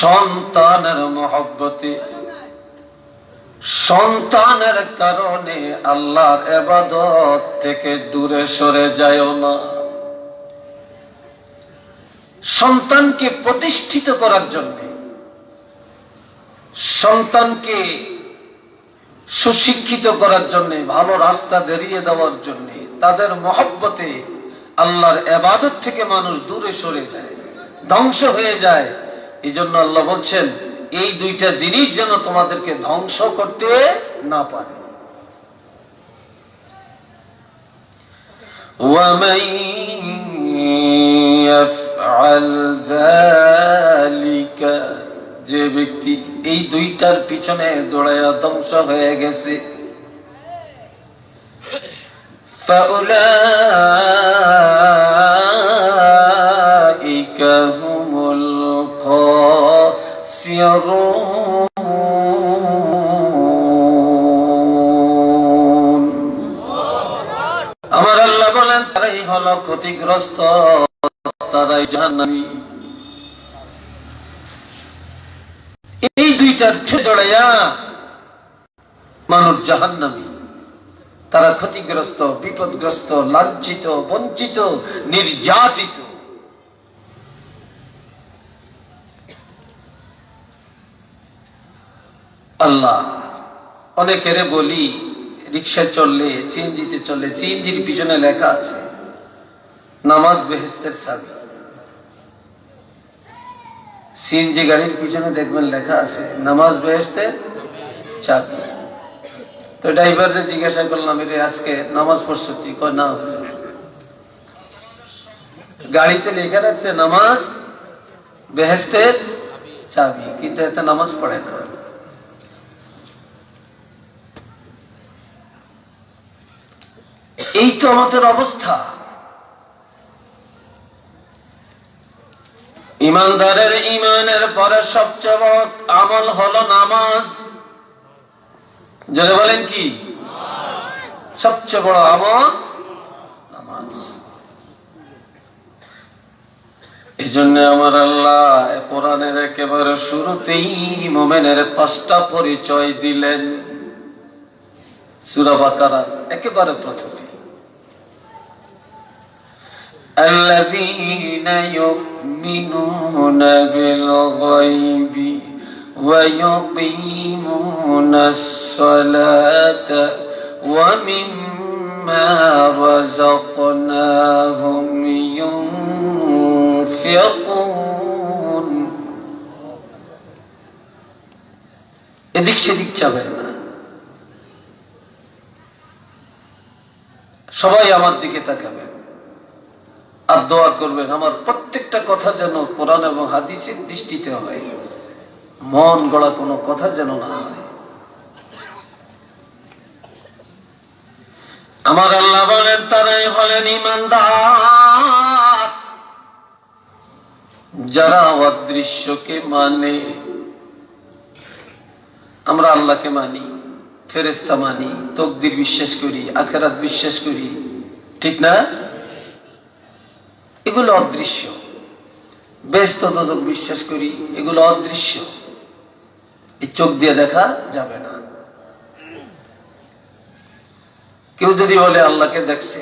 সন্তানের মহব্বতে, সন্তানের কারণে আল্লাহর এবাদত থেকে দূরে সরে যায় না। সন্তানকে প্রতিষ্ঠিত করার জন্য, সন্তানকে সুশিক্ষিত করার জন্য, ভালো রাস্তা দেরিয়ে দেওয়ার জন্য, তাদের মহব্বতে আল্লাহর এবাদত থেকে মানুষ দূরে সরে যায়, ধ্বংস হয়ে যায়। এই জন্য আল্লাহ বলছেন এই দুইটা জিনিস যেন তোমাদেরকে ধ্বংস করতে না পারে ومن يفعل ذلك যে ব্যক্তি এই দুইটার পিছনে দৌড়াইয়া ধ্বংস হয়ে গেছে فأولئك ক্ষতিগ্রস্ত, তারাই জাহান্নামী। এই দুইটার জড়াইয়া মানুষ জাহান্নামী। তারা ক্ষতিগ্রস্ত, বিপদগ্রস্ত, লাঞ্ছিত, বঞ্চিত, নির্যাতিত। আল্লাহ, অনেকেরে বলি, রিক্সায় চললে সিএনজিতে চললে সিএনজির পিছনে লেখা আছে। নামাজ বেহেস্তের সাবি সিএনজি গাড়ির পিছনে দেখবেন লেখা আছে, নামাজ বেহেস্তের চাবি তো ড্রাইভারকে জিজ্ঞাসা করলাম, এরে, আজকে নামাজ পড়ছো তুই কয়, না গাড়িতে লেখা রাখছে, নামাজ বেহেস্তের চাবি কিন্তু এতে নামাজ পড়ে না। এই তো আমাদের অবস্থা। ইমানদারের ইমানের পরে সবচেয়ে বড় আমল হলো নামাজ। যদি বলেন কি? সবচেয়ে বড় আমল এই জন্য আমার আল্লাহ কোরআনের একেবারে শুরুতেই মোমেনের পাঁচটা পরিচয় দিলেন। সুরাবাকারা একেবারে প্রথমে। الذين يؤمنون بالغيب ويقيمون الصلاة ومما رزقناهم ينفقون এদিক সেদিক যাবেন না সবাই আমার দিকে তাকাবেন আর দোয়া করবেন, আমার প্রত্যেকটা কথা যেন কোরআন এবং হাদিসের দৃষ্টিতে হয়। মন গড়া কোনো কথা যেন না হয়। আমার আল্লাহ বলেন তারাই হলেন ইমানদার। যারা অদৃশ্যকে মানে আমরা আল্লাহকে মানি ফেরেস্তা মানি, তকদির বিশ্বাস করি, আখেরাত বিশ্বাস করি, ঠিক না? এগুলো অদৃশ্য ব্যস্ত তদক বিশ্বাস করি এগুলো অদৃশ্য এই চোখ দিয়ে দেখা যাবে না কেউ যদি বলে আল্লাহকে দেখছে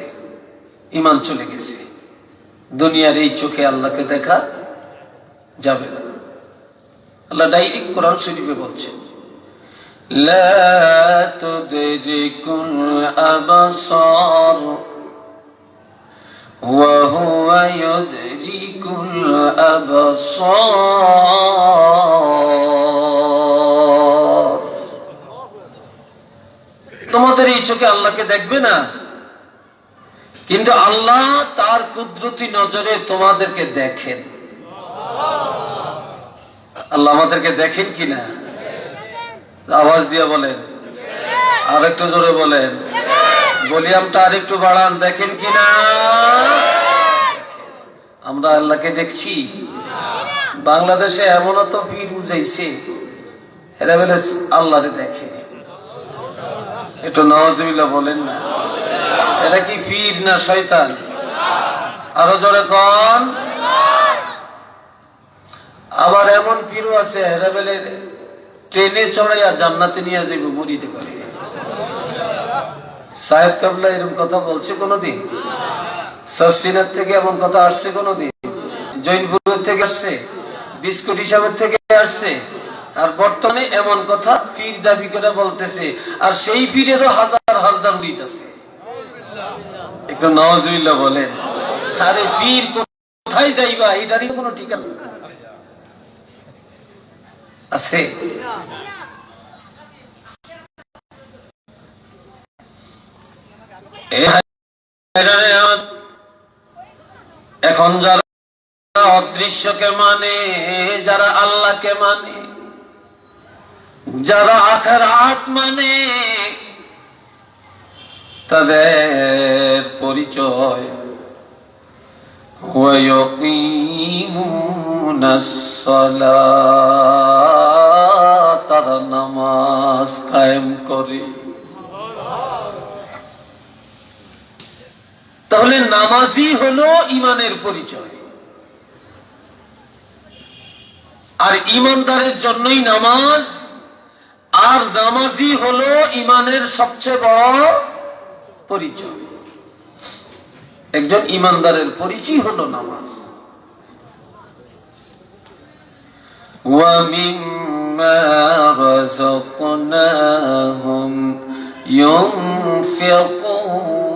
ইমান চলে গেছে দুনিয়ার এই চোখে আল্লাহকে দেখা যাবে না আল্লাহ ডাইরেক্ট কোরআন শরীফে বলছেন لا تدرك الأبصار وهو يدرك الأبصار তোমাদের এই চোখে আল্লাহকে দেখবে না কিন্তু আল্লাহ তার কুদরতি নজরে তোমাদেরকে দেখেন আল্লাহ আমাদেরকে দেখেন কিনা আওয়াজ দিয়ে বলেন আর একটু জোরে বলেন ভলিউমটা আর একটু বাড়ান, দেখেন কিনা? আমরা আল্লাহকে দেখছি। বাংলাদেশে এমনও তো পীর বুঝাইছে, এরা বলে আল্লাহরে দেখে। একটু নওয়াজবিল্লা বলেন না। এটা কি পীর না শয়তান? আরও জোরে কন। আবার এমন ফিরো আছে হেরাবেলে ট্রেনে চড়াইয়া জান্নাতে নিয়ে যাইব, মরিতে করে সাহেব কাবলা এরকম কথা বলছে কোনোদিন? সরসিনার থেকে এমন কথা আসছে কোনোদিন? জৈনপুরের থেকে আসছে, বিস্কুট হিসাবের থেকে আসছে, আর বর্তমানে এমন কথা পীর দাবি করে বলতেছে, আর সেই পীরেরও হাজার হাজার উড়িত আছে। একটু নওয়াজুল্লাহ বলেন, আরে পীর কোথায় যাইবা? এটারই কোনো ঠিকানা আছে এ হায়রানে আমার এখন যারা অদৃশ্যকে মানে যারা আল্লাহকে মানে যারা আখেরাত মানে তাদের পরিচয় তারা নামাজ কায়েম করে। তাহলে নামাজি হলো ইমানের পরিচয়। আর ইমানদারের জন্যই নামাজ, আর নামাজি হলো ইমানের সবচেয়ে বড় পরিচয়। একজন ইমানদারের পরিচয় হলো নামাজ। ومما رزقناهم ينفقون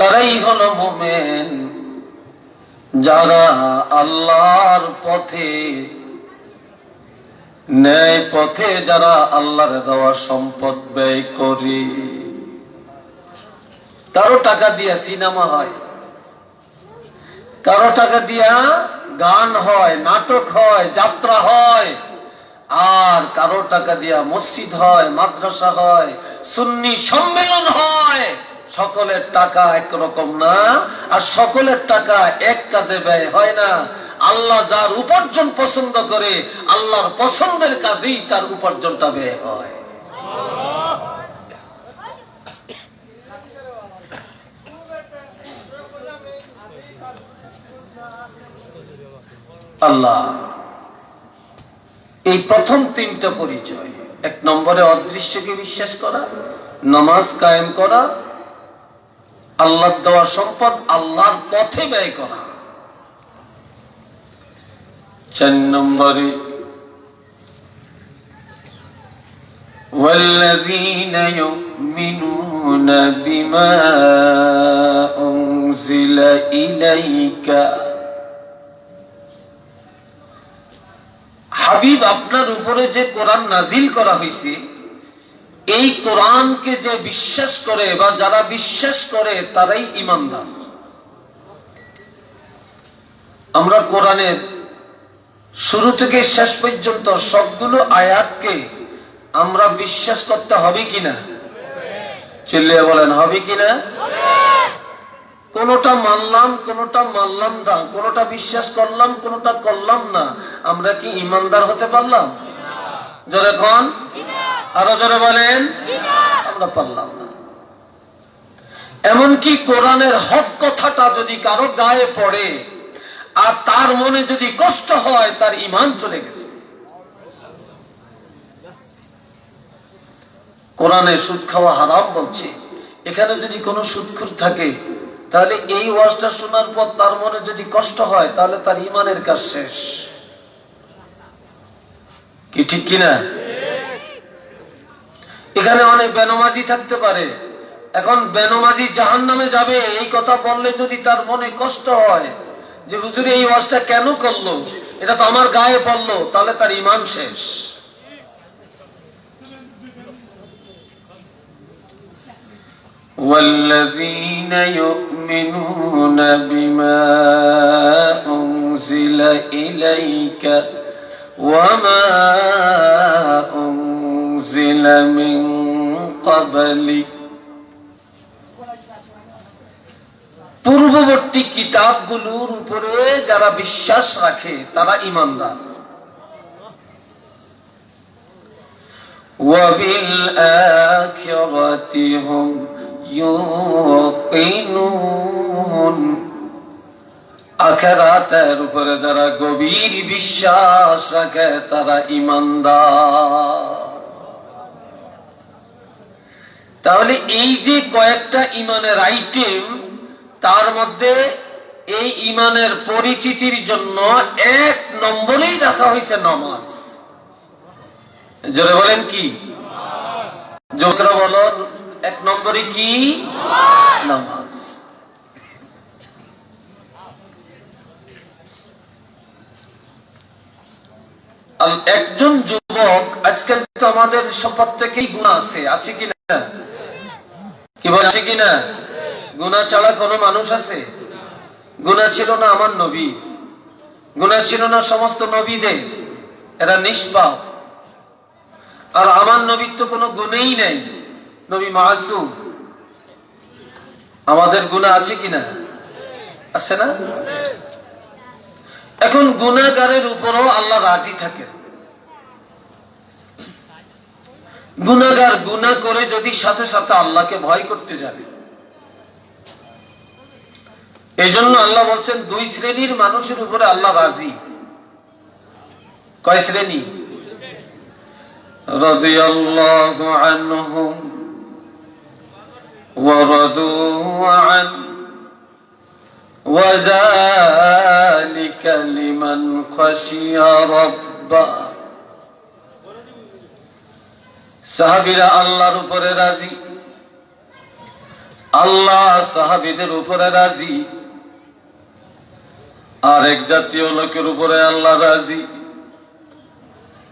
তারাই হলো মোমেন। যারা আল্লাহর পথে, ন্যায় পথে যারা আল্লাহর দেওয়া সম্পদ ব্যয় করে। কারও টাকা দিয়া সিনেমা হয়, কারও টাকা দিয়া গান হয়, নাটক হয়, যাত্রা হয়, আর কারও টাকা দিয়া মসজিদ হয়, মাদ্রাসা হয়, সুন্নি সম্মেলন হয়। সকলের টাকা একরকম না, আর সকলের টাকা এক কাজে ব্যয় হয় না। আল্লাহ যার উপার্জন পছন্দ করে, আল্লাহর পছন্দের কাজেই তার উপার্জনটা ব্যয় হয়। আল্লাহ, এই প্রথম তিনটা পরিচয়। এক নম্বরে অদৃশ্যকে বিশ্বাস করা, নামাজ কায়েম করা আল্লাহ দেওয়া সম্পদ আল্লাহর পথে ব্যয় করা চার নম্বরে والذين يؤمنون بما أنزل إليك হাবিব আপনার উপরে যে কোরআন নাজিল করা হয়েছে এই কোরআনকে যে বিশ্বাস করে বা যারা বিশ্বাস করে, তারাই ইমানদার আমরা কোরআনের শুরু থেকে শেষ পর্যন্ত সবগুলো আয়াতকে আমরা বিশ্বাস করতে হবে কিনা? চিল্লিয়ে বলেন, হবে কিনা? কোনটা মানলাম কোনটা মানলাম না, কোনটা বিশ্বাস করলাম, কোনটা করলাম না, আমরা কি ইমানদার হতে পারলাম? জোরে কন। আরও জোরে বলেন। আমরা পারলাম না। এমনকি কোরআনের হক কথাটা যদি কারও গায়ে পড়ে আর তার মনে যদি কষ্ট হয় তার ইমান চলে গেছে। কোরআনে সুদ খাওয়া হারাম বলছে। এখানে যদি কোনো সুদখুর থাকে তাহলে এই ওয়াজটা শোনার পর তার মনে যদি কষ্ট হয় তাহলে তার ইমানের কাজ শেষ। কি ঠিক কিনা? এখানে অনেক বেনমাজি থাকতে পারে এখন বেনমাজি জাহান নামে যাবে এই কথা বললে যদি তার মনে কষ্ট হয় যে হুজুর এই ওয়াজটা কেন করলো এটা তো আমার গায়ে পড়লো তাহলে তার ইমান শেষ والذين يؤمنون بما أنزل إليك وما أنزل من قبلك পূর্ববর্তী কিতাবগুলোর উপরে যারা বিশ্বাস রাখে তারা ইমানদার وبالآخرة هم يوقنون আখেরাতের উপরে যারা গভীর বিশ্বাস রাখে তারা ইমানদার তাহলে এই যে কয়েকটা ইমানের আইটেম তার মধ্যে এই ইমানের পরিচিতির জন্য এক নম্বরেই রাখা হয়েছে নামাজ। জোরে বলেন কি? জোকরা বলো, এক নম্বরে কি? নামাজ। একজন যুবক, আজকাল তো আমাদের সবার থেকেই গুণা আছে আছে কি না? কি বলে, আছে কি না? গুণা ছাড়া কোনো মানুষ আছে? গুণা ছিল না আমার নবী। গুণা ছিল না সমস্ত নবীদের। এরা নিষ্পাপ। আর আমার নবীর তো কোনো গুণেই নেই। নবী মাসুম। আমাদের গুণা আছে কিনা আছে না? এখন গুণাগারের উপরও আল্লাহ রাজি থাকে গুণাগার গুণা করে যদি সাথে সাথে আল্লাহকে ভয় করতে যাবে এই জন্য আল্লাহ বলছেন দুই শ্রেণীর মানুষের উপরে আল্লাহ রাজি কয় শ্রেণী রাদিয়াল্লাহু আনহুম ورضوا عنه وذلك لمن خشي ربه সাহাবিরা আল্লাহর উপরে রাজি আল্লাহ সাহাবিদের উপরে রাজি আর এক জাতীয় লোকের উপরে আল্লাহ রাজি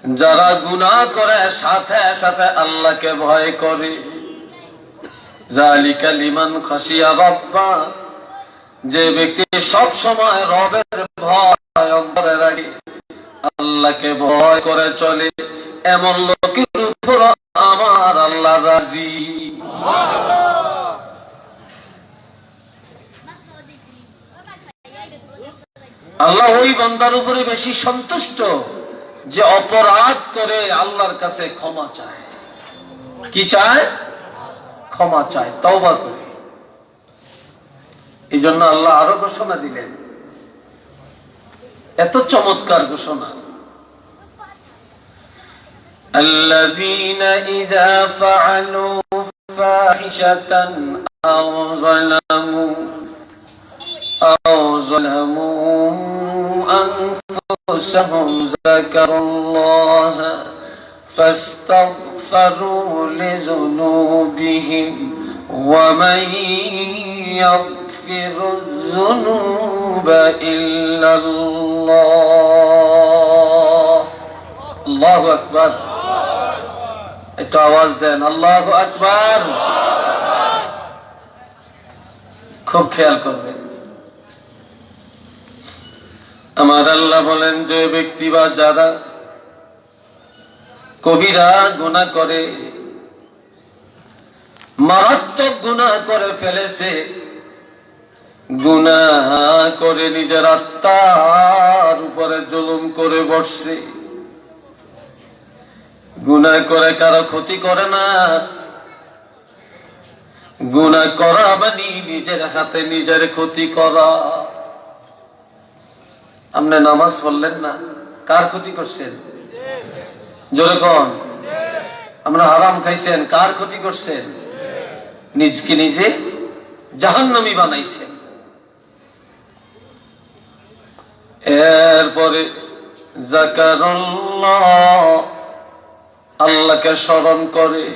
যারা গুনাহ করে সাথে সাথে আল্লাহকে ভয় করে জালিকা লিমান খাসিয়া রব্বা যে ব্যক্তি সব সময় রবের ভয় অন্তরে রাখে, আল্লাহকে ভয় করে চলে, এমন লোকের উপর আমার আল্লাহ রাজি। আল্লাহ ওই বান্দার উপরে বেশি সন্তুষ্ট যে অপরাধ করে আল্লাহর কাছে ক্ষমা চায়। কি চায়? ক্ষমা চায়, তওবা করে। এই জন্য আল্লাহ আরো ঘোষণা দিলেন এত চমৎকার ঘোষণা الذين إذا فعلوا فاحشة أو ظلموا أو ظلموا أنفسهم ذكروا الله فاستغفروا لذنوبهم ومن يغفر الذنوب إلا الله الله أكبر একটু আওয়াজ দেন আল্লাহ আকবার খুব খেয়াল করবেন আমার আল্লাহ বলেন যে ব্যক্তি বা যারা কবিরা গুণা করে মারাত্মক গুণা করে ফেলেছে গুণা করে নিজের আত্মার উপরে জুলুম করে বসছে। গুণা করে কারও ক্ষতি করে না। গুণা করা মানে নিজের হাতে নিজের ক্ষতি করা। আপনি নামাজ পড়লেন না, কার ক্ষতি করছেন? জোরে কন। আমরা হারাম খাইছেন, কার ক্ষতি করছেন? নিজকে নিজে জাহান্নামি বানাইছেন। এরপরে আল্লাহকে স্মরণ করে,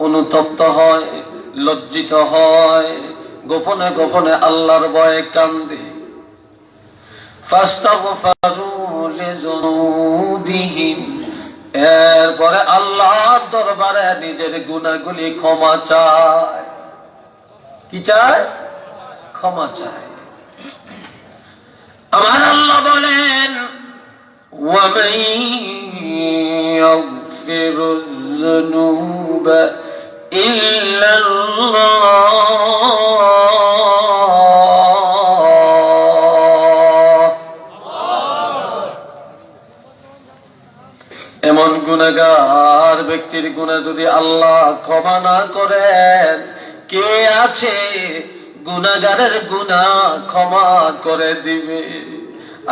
অনুতপ্ত হয়, লজ্জিত হয়, গোপনে গোপনে আল্লাহর ভয়ে কান্দে। এরপরে আল্লাহ দরবারে নিজের গুনাহগুলি ক্ষমা চায়। কি চায়? ক্ষমা চায়। আমার আল্লাহ বলেন এমন গুণাগার ব্যক্তির গুণা যদি আল্লাহ ক্ষমা না করেন কে আছে গুনাগারের গুনা ক্ষমা করে দিবে।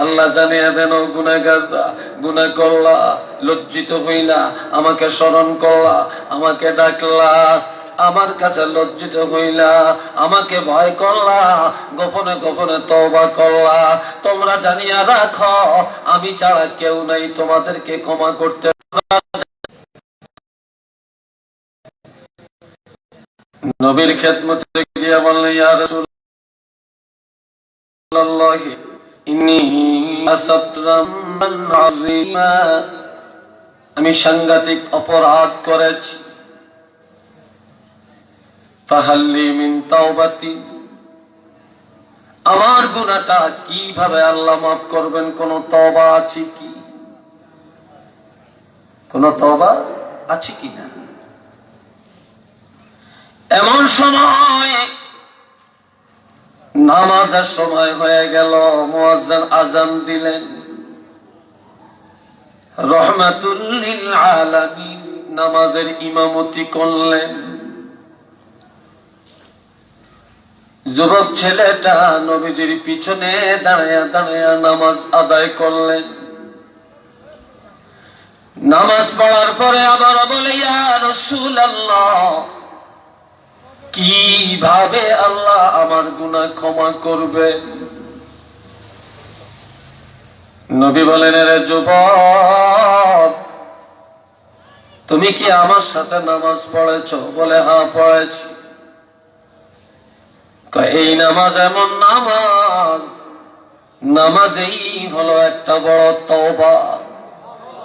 আল্লাহ জানিয়ে দেন গুনাগাররা গুনা করলা, লজ্জিত হইলা, আমাকে স্মরণ করলা, আমাকে ডাকলা, আমার কাছে লজ্জিত হইলা, আমাকে ভয় করলা, গোপনে গোপনে তওবা করলা। তোমরা জানিয়া রাখো, আমি ছাড়া কেউ নাই, তোমাদেরকে ক্ষমা করতে নবীর খেদমতে গিয়ে বললেন, ইয়া রাসূলুল্লাহ আযীমা। আমি সাংঘাতিক অপরাধ করেছি। ফাহাল্লি মিন তাওবাতি। আমার গুনাহটা কীভাবে আল্লাহ মাফ করবেন? কোন তওবা আছে কি? কোন তওবা আছে কি না? এমন সময় নামাজের সময় হয়ে গেল, মুয়াজ্জিন আজান দিলেন। রহমাতুল্লিল আলামিন নামাজের ইমামতি করলেন। যুবক ছেলেটা নবীজির পিছনে দাঁড়ায়া দাঁড়ায়া নামাজ আদায় করলেন। নামাজ পড়ার পরে আবার বলে, ইয়া রাসূলুল্লাহ কীভাবে আল্লাহ আমার গুনাহ ক্ষমা করবে? নবী বলেন রে যুবক তুমি কি আমার সাথে নামাজ পড়েছ? বলে হা পড়েছি। কয়, এই নামাজ এমন নামাজ নামাজেই হলো একটা বড় তওবা।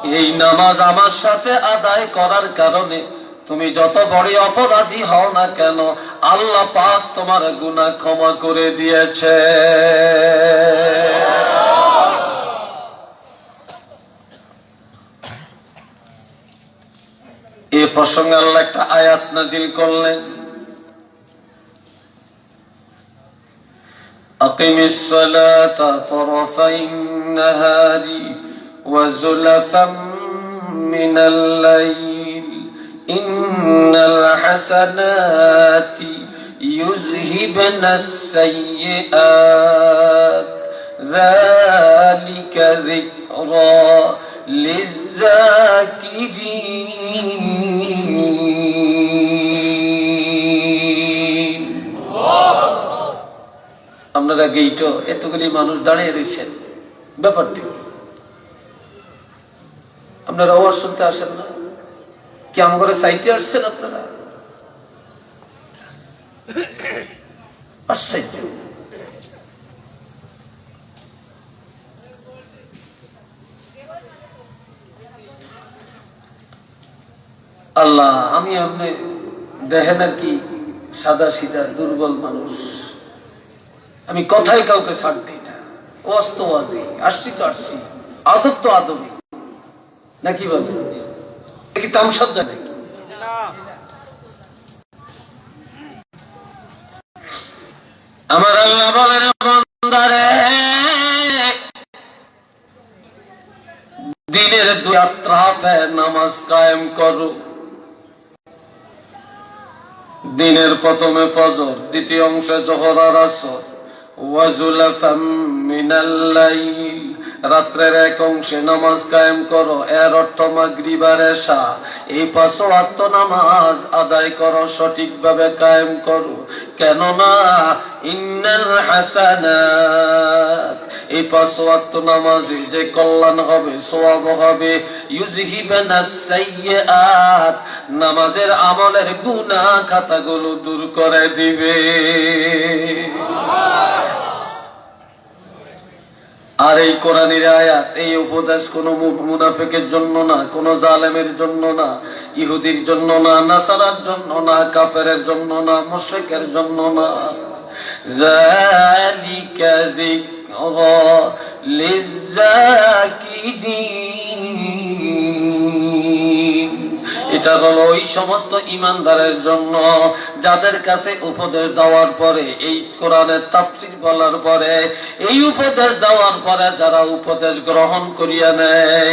এই নামাজ আমার সাথে আদায় করার কারণে তুমি যত বড় অপরাধী হও না কেন আল্লাহ পাক তোমার গুনাহ ক্ষমা করে দিয়েছে এ প্রসঙ্গে আল্লাহ একটা আয়াত নাজিল করলেন أقم الصلاة طرفي النهار وزلفا من الليل إن الحسنات يذهبن السيئات ذلك ذكرى للذاكرين আপনারা গেইটো এতগুলি মানুষ দাঁড়িয়ে রয়েছেন ব্যাপারটি কি? আপনারা আওয়াজ শুনতে আসেন না কি আম করে চাইতে আসছেন আপনারা? আশ্চর্য। আল্লাহ, আমি আপনি দেখে নাকি সাদা সিধা দুর্বল মানুষ। আমি কথাই কাউকে ছাড় দিই না। অস্তবাদী আসছি তো আসছি। আদব তো আদবই। নাকি বলে কি আমার আল্লাহ বলেন বন্দারে, দিনের দুই আত্রাফে নামাজ কায়েম করো। দিনের প্রথমে ফজর, দ্বিতীয় অংশে জোহর আর আসর। ওয়াজুলাফাম মিনাল লাইল। রাত্রের এক অংশে নামাজ কায়েম করো, এর অর্থ মাগরিবার এশা। এই পাঁচ ওয়াক্ত নামাজ আদায় করো, সঠিকভাবে কায়েম করো। কেননা ইন্নাল হাসানাত, এই পাঁচ ওয়াক্ত নামাজে যে কল্যাণ হবে, সওয়াব হবে। ইউজহিবানাস সাইয়্যাত, নামাজের আমলের গুনাহ খাতাগুলো দূর করে দিবে। আর এই কোরআনের আয়াত, এই উপদেশ কোন মুনাফেকের জন্য না, কোন জালেমের জন্য না, ইহুদির জন্য না, নাসারার জন্য না, কাফেরের জন্য না মুশেকের জন্য না। যালিকা যিকরা লিযাকিরিন এটা হলো ওই সমস্ত ইমানদারের জন্য যাদের কাছে উপদেশ দেওয়ার পরে, এই কোরআনের তাফসীর বলার পরে, এই উপদেশ দেওয়ার পরে যারা উপদেশ গ্রহণ করিয়া নেয়,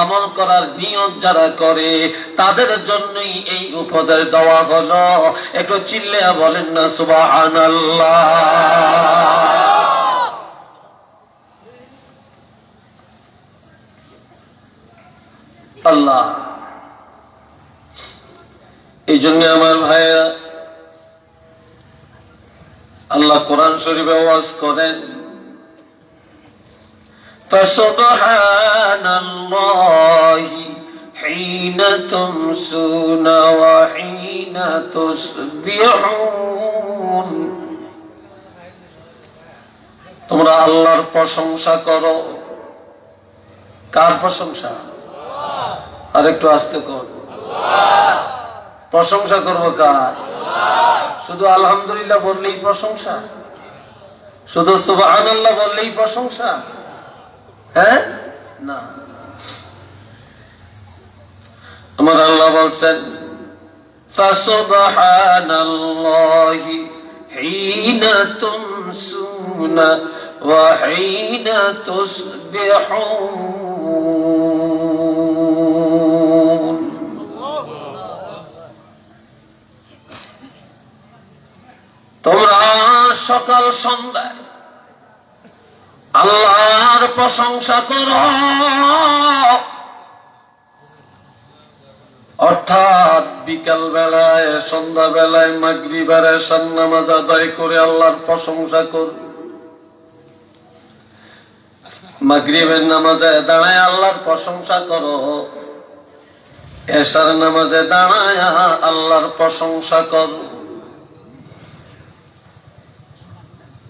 আমল করার নিয়ত যারা করে, তাদের জন্যই এই উপদেশ দেওয়া হলো। একটু চিল্লিয়া বলেন না, সুবহানাল্লাহ। আল্লাহ। এই জন্য আমার ভাইয়েরা আল্লাহ কোরআন শরীফে ওয়াজ করেন فسبحان الله حين تمسون وحين تصبحون তোমরা আল্লাহর প্রশংসা করো কার প্রশংসা আর একটু আসতে কর প্রশংসা করব কার? শুধু আলহামদুলিল্লাহ বললেই প্রশংসা? শুধু সুবাহ বললেই প্রশংসা? হ্যাঁ? না। আমার আল্লাহ বলছেন, ফাসুবহানাল্লাহি তুমসুনা ওয়া তোমরা সকাল সন্ধ্যায় আল্লাহর প্রশংসা করো। অর্থাৎ বিকাল বেলায়, সন্ধ্যা বেলায় মাগরিবার এশার নামাজ আদায় করে আল্লাহর প্রশংসা কর। মাগরিবের নামাজে দাঁড়ায় আল্লাহর প্রশংসা করো। এশার নামাজে দাঁড়ায় আল্লাহর প্রশংসা করো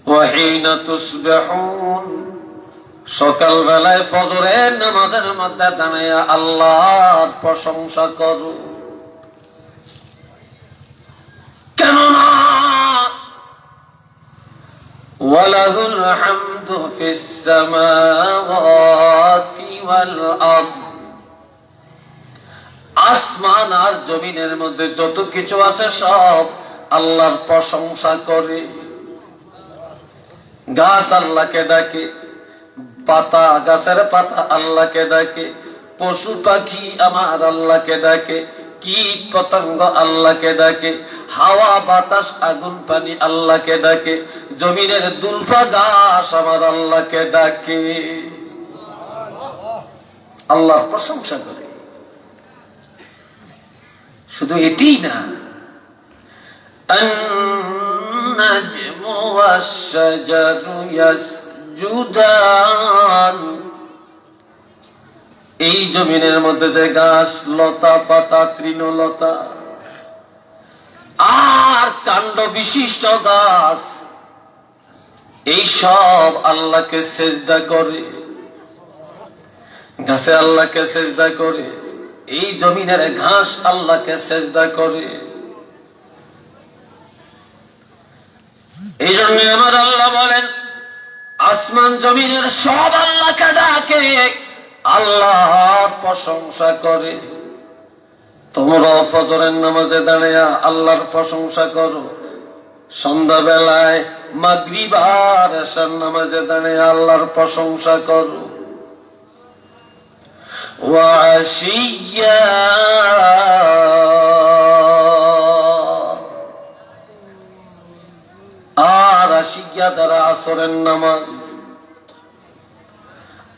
ওয়াহিনা তুসবিহুন সকাল বেলায় ফজরের নামাজের মধ্যে দাঁড়াইয়া আল্লাহর প্রশংসা করো। কেননা ওয়াল আসমান আর জমিনের মধ্যে যত কিছু আছে সব আল্লাহর প্রশংসা করে। গাছ আল্লাহকে ডাকে, পাতা, গাছের পাতা আল্লাহকে ডাকে, পশু পাখি আমার আল্লাহকে ডাকে, কীট পতঙ্গ আল্লাহকে ডাকে, হাওয়া, বাতাস, আগুন, পানি আল্লাহকে ডাকে, জমিনের দুলফা গাছ আমার আল্লাহকে ডাকে। আল্লাহর প্রশংসা করে। শুধু এটি না। النجم والشجر يسجدان এই জমিনের মধ্যে যে গাছ লতা পাতা তৃণলতা আর কাণ্ড বিশিষ্ট গাছ এই সব আল্লাহকে সেজদা করে গাছে আল্লাহকে সেজদা করে এই জমিনের ঘাস আল্লাহকে সেজদা করে এই জন্য আমার আল্লাহ বলেন, আসমান জমিনের সব আল্লাহকে ডাকে, আল্লাহর প্রশংসা করে। তোমরা ফজরের নামাজে দাঁড়িয়ে আল্লাহর প্রশংসা করো। সন্ধ্যাবেলায় মাগরিব এসার নামাজে দাঁড়িয়ে আল্লাহর প্রশংসা করো। ওয়াশিয়া আর আশিয়া দ্বারা আসরের নামাজ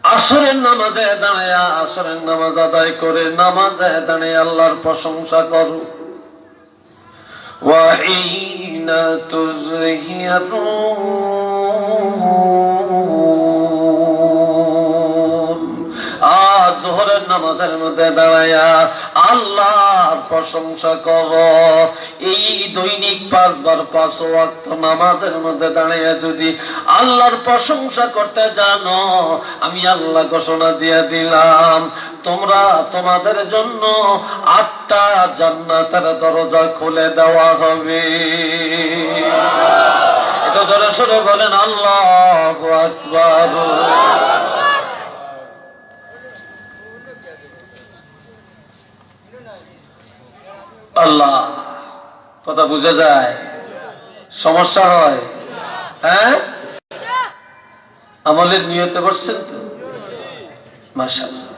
আসরের নামাজে দাঁড়ায় আসরের নামাজ আদায় করে নামাজে দাঁড়িয়ে আল্লাহর প্রশংসা করো وحين تظهرون আজ জোহরের নামাজের মধ্যে দাঁড়ায়া আল্লাহর প্রশংসা কর। এই দৈনিক পাঁচবার পাঁচ ওয়াক্ত নামাজের মধ্যে দাঁড়াইয়া যদি আল্লাহর প্রশংসা করতে জানো, আমি আল্লাহ ঘোষণা দিয়ে দিলাম, তোমরা তোমাদের জন্য আটটা জান্নাতের দরজা খুলে দেওয়া হবে। এটা জোরে সরে বলেন, আল্লাহ আকবার। আল্লাহ কথা বুঝা যায় সমস্যা হয় হ্যাঁ আমলের নিয়তে বসছেন তো মাশাআল্লাহ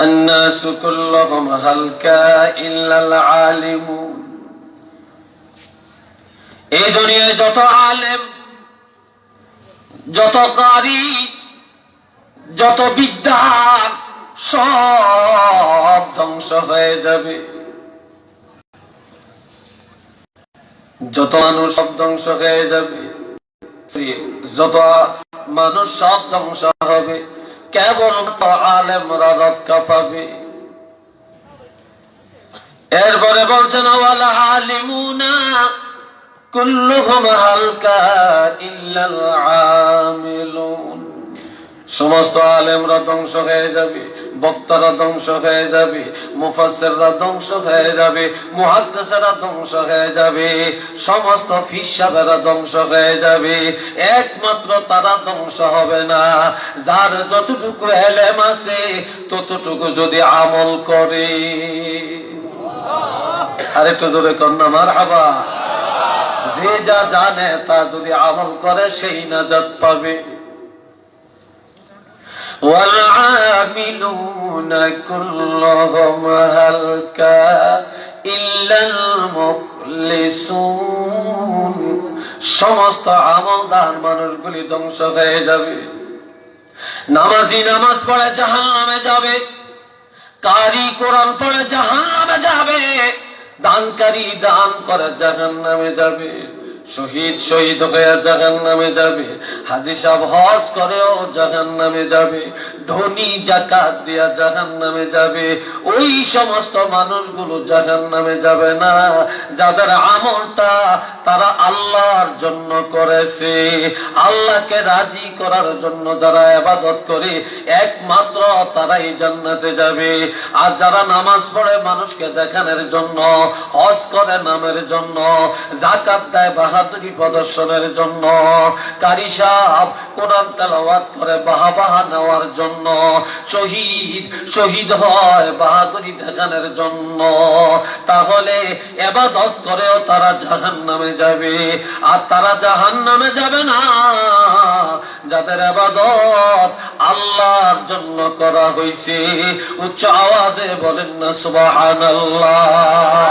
الناس كلهم هلكا إلا العالمون এই দুনিয়ায় যত আলেম যত কারি যত বিদ্যা সব ধ্বংস হয়ে যাবে যত মানুষ সব ধ্বংস হয়ে যাবে, যত মানুষ সব ধ্বংস হবে, কেবল আলেমরা রক্ষা পাবে। এরপরে বলছেন কুল্লুহুম হালকা ইল্লাল আমিলুন সমস্ত আলেমরা ধ্বংস হয়ে যাবে, বক্তারা ধ্বংস হয়ে যাবে, মুফাসসিররা ধ্বংস হয়ে যাবে, মুহাদ্দিসরা ধ্বংস হয়ে যাবে, সমস্ত ফিসাবেরা ধ্বংস হয়ে যাবে। একমাত্র তারা ধ্বংস হবে না। যার যতটুকু এলেম আছে, ততটুকু যদি আমল করে। আরেকটু জোরে কন্যা মার হাবা যে যা জানে, তা যদি আমল করে, সেই নাজাত পাবে। والعاملون كلهم هلكا إلا المخلصون সমস্ত আমলদার মানুষগুলি ধ্বংস হয়ে যাবে নামাজি নামাজ পড়ে জাহান নামে যাবে কারি কোরআন পড়ে জাহান নামে যাবে দানকারী দান করে জাহান নামে যাবে শহীদ শহীদ হয়ে জাগান নামে যাবে। হাজি সাহেব হজ করেও জাহান নামে যাবে। ধনী জাকাত দিয়া জাহান নামে যাবে। ওই সমস্ত মানুষগুলো জাহান নামে যাবে না। যাদের আমলটা তারা আল্লাহর জন্য করেছে। আল্লাহকে রাজি করার জন্য যারা আবাদত করে, একমাত্র তারাই জান্নাতে যাবে। আর যারা নামাজ পড়ে মানুষকে দেখানোর জন্য, হজ করে নামের জন্য, জাকাত দেয় বাহাদুরি প্রদর্শনের জন্য, কারি সাহ কোরআন তেলাওয়াত করে বাহা বাহা নেওয়ার জন্য শহীদ শহীদ হয় বাহাদুরি দেখানোর জন্য। তাহলে এবাদত করেও তারা জাহান নামে যাবে। আর তারা জাহান নামে যাবে না। যাদের আবাদত আল্লাহর জন্য করা হয়েছে উচ্চ আওয়াজে বলেন না, সুবহানাল্লাহ।